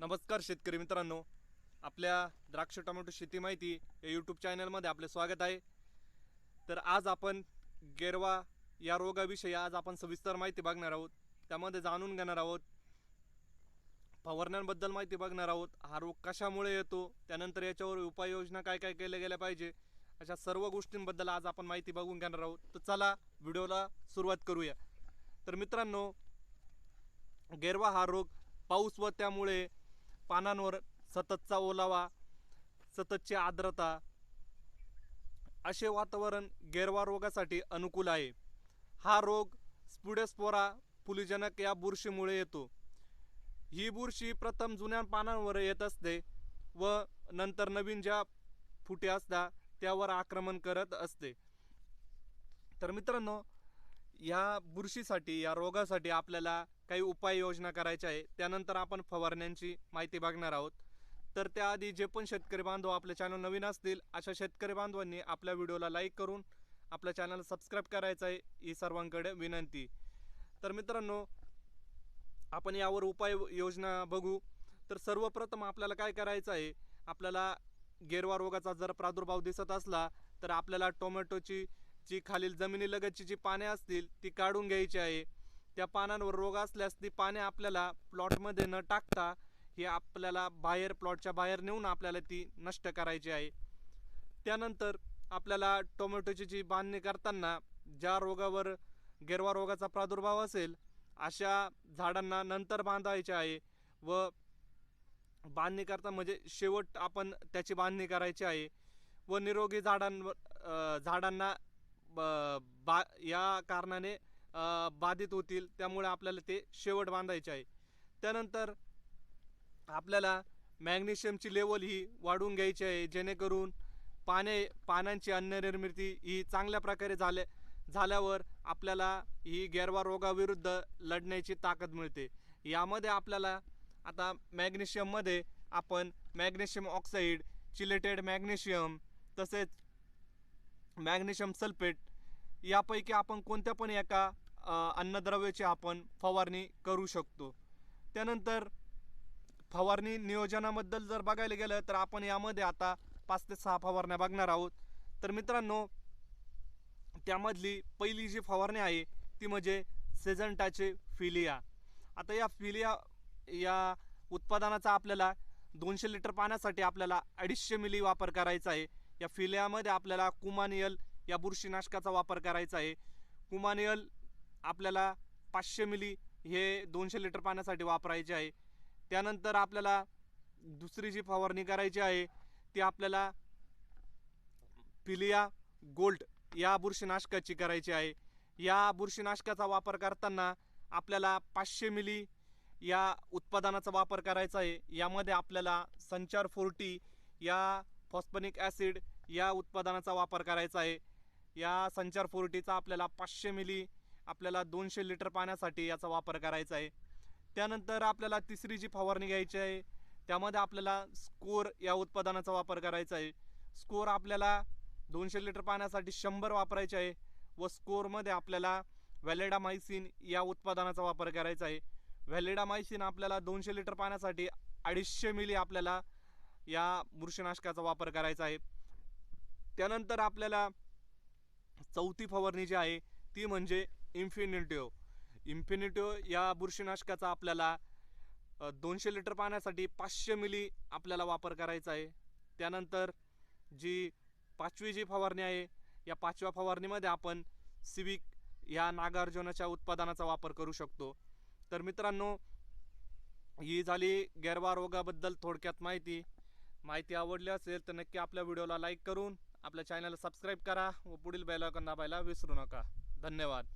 नमस्कार शेतकरी मित्रांनो. आपल्या द्राक्ष टोमॅटो शेती माहिती या यूट्यूब चॅनलमध्ये आपले स्वागत आहे. तर आज आपण गेरवा या रोगाविषयी आज आपण सविस्तर माहिती बघणार आहोत. त्यामध्ये जाणून घेणार आहोत. फवारण्यांबद्दल माहिती बघणार आहोत. हा रोग कशामुळे येतो? त्यानंतर याच्यावर उपाययोजना काय काय केल्या गेल्या पाहिजे? अशा सर्व गोष्टींबद्दल आज आपण माहिती बघून घेणार आहोत. तर चला व्हिडिओला सुरुवात करूया. तर मित्रांनो गेरवा हा रोग पाऊस व त्यामुळे पानांवर सततचा ओलावा सततची आर्द्रता असे वातावरण गेरवा रोगासाठी अनुकूल आहे. हा रोग स्पुडेस्पोरा पुलिजनक या बुरशीमुळे येतो. ही बुरशी प्रथम जुन्या पानांवर येत असते व नंतर नवीन ज्या फुटे असतात त्यावर आक्रमण करत असते. तर मित्रांनो या बुरशीसाठी या रोगासाठी आपल्याला काही उपाययोजना करायच्या आहे. त्यानंतर आपण फवारण्यांची माहिती बघणार आहोत. तर त्याआधी जे पण शेतकरी बांधव आपले चॅनल नवीन असतील अशा शेतकरी बांधवांनी आपल्या व्हिडिओला लाईक करून आपल्या चॅनल सबस्क्राईब करायचं आहे ही सर्वांकडे विनंती. तर मित्रांनो आपण यावर उपाय योजना बघू. तर सर्वप्रथम आपल्याला काय करायचं आहे आपल्याला गेरवा रोगाचा जर प्रादुर्भाव दिसत असला तर आपल्याला टोमॅटोची जी खालील जमिनीलगतची जी पाने असतील ती काढून घ्यायची आहे. त्या पानांवर रोग असल्यास ती पाने आपल्याला प्लॉटमध्ये न टाकता ही आपल्याला बाहेर प्लॉटच्या बाहेर नेऊन आपल्याला ती नष्ट करायची आहे. त्यानंतर आपल्याला टोमॅटोची जी बांधणी करताना ज्या रोगावर गेरवा रोगाचा प्रादुर्भाव असेल अशा झाडांना नंतर बांधायचे आहे व बांधणी करता म्हणजे शेवट आपण त्याची बांधणी करायची आहे व निरोगी झाडांवर झाडांना ब- बा या कारणाने बाधित होतील त्यामुळे आपल्याला ते शेवट बांधायचे आहे. त्यानंतर आपल्याला मॅग्नेशियमची लेवल ही वाढवून घ्यायची आहे जेणेकरून पाने पानांची अन्ननिर्मिती ही चांगल्या प्रकारे झाले झाल्यावर आपल्याला ही गेरवा रोगाविरुद्ध लढण्याची ताकद मिळते. यामध्ये आपल्याला आता मॅग्नेशियममध्ये आपण मॅग्नेशियम ऑक्साईड चिलेटेड मॅग्नेशियम तसेच मॅग्नेशियम सल्फेट यापैकी आपण कोणत्या पण एका अन्नद्रव्याची आपण फवारणी करू शकतो. त्यानंतर फवारणी नियोजनाबद्दल जर बघायला गेलं तर आपण यामध्ये आता पाच ते सहा फवारण्या बघणार आहोत. तर मित्रांनो त्यामधली पहिली जी फवारणी आहे ती म्हणजे सेझंटाचे फिलिया. आता या फिलिया या उत्पादनाचा आपल्याला दोनशे लिटर पाण्यासाठी आपल्याला अडीचशे मिली वापर करायचा आहे. या फिलियामध्ये आपल्याला कुमानियल या बुरशीनाशकाचा वापर करायचा आहे. कुमानियल आपल्याला पाचशे मिली हे दोनशे लिटर पाण्यासाठी वापरायचे आहे. त्यानंतर आपल्याला दुसरी जी फवारणी करायची आहे ती आपल्याला पिलिया गोल्ड या बुरशीनाशकाची करायची आहे. या बुरशीनाशकाचा वापर करताना आपल्याला पाचशे मिली या उत्पादनाचा वापर करायचा आहे. यामध्ये आपल्याला संचार फोर्टी या फॉस्पनिक ॲसिड या उत्पादनाचा वापर करायचा आहे. या संचार फोर्टीचा आपल्याला पाचशे मिली आपल्याला दोनशे लिटर पाण्यासाठी याचा वापर करायचा आहे. त्यानंतर आपल्याला तिसरी जी फवारणी घ्यायची आहे त्यामध्ये आपल्याला स्कोर या उत्पादनाचा वापर करायचा आहे. स्कोर आपल्याला दोनशे लिटर पाण्यासाठी शंभर वापरायचे आहे व स्कोरमध्ये आपल्याला व्हॅलेडामायसिन या उत्पादनाचा वापर करायचा आहे. व्हॅलेडामायसिन आपल्याला दोनशे लिटर पाण्यासाठी अडीचशे मिली आपल्याला या बुरशीनाशकाचा वापर करायचा आहे. त्यानंतर आपल्याला चौथी फवारणी जी आहे ती म्हणजे इन्फिनिटिओ इन्फिनिटिओ या बुरशीनाशकाचा आपल्याला दोनशे लिटर पाण्यासाठी पाचशे मिली आपल्याला वापर करायचा आहे. त्यानंतर जी पाचवी जी फवारणी आहे या पाचव्या फवारणीमध्ये आपण सिविक या नागार्जुनाच्या उत्पादनाचा वापर करू शकतो. तर मित्रांनो ही झाली गेरवा रोगाबद्दल थोडक्यात माहिती. माहिती आवडली असेल तर नक्की आपल्या व्हिडिओला लाईक करून आपल्या चॅनलला सबस्क्राईब करा व पुढील बेल दाबायला विसरू नका. धन्यवाद.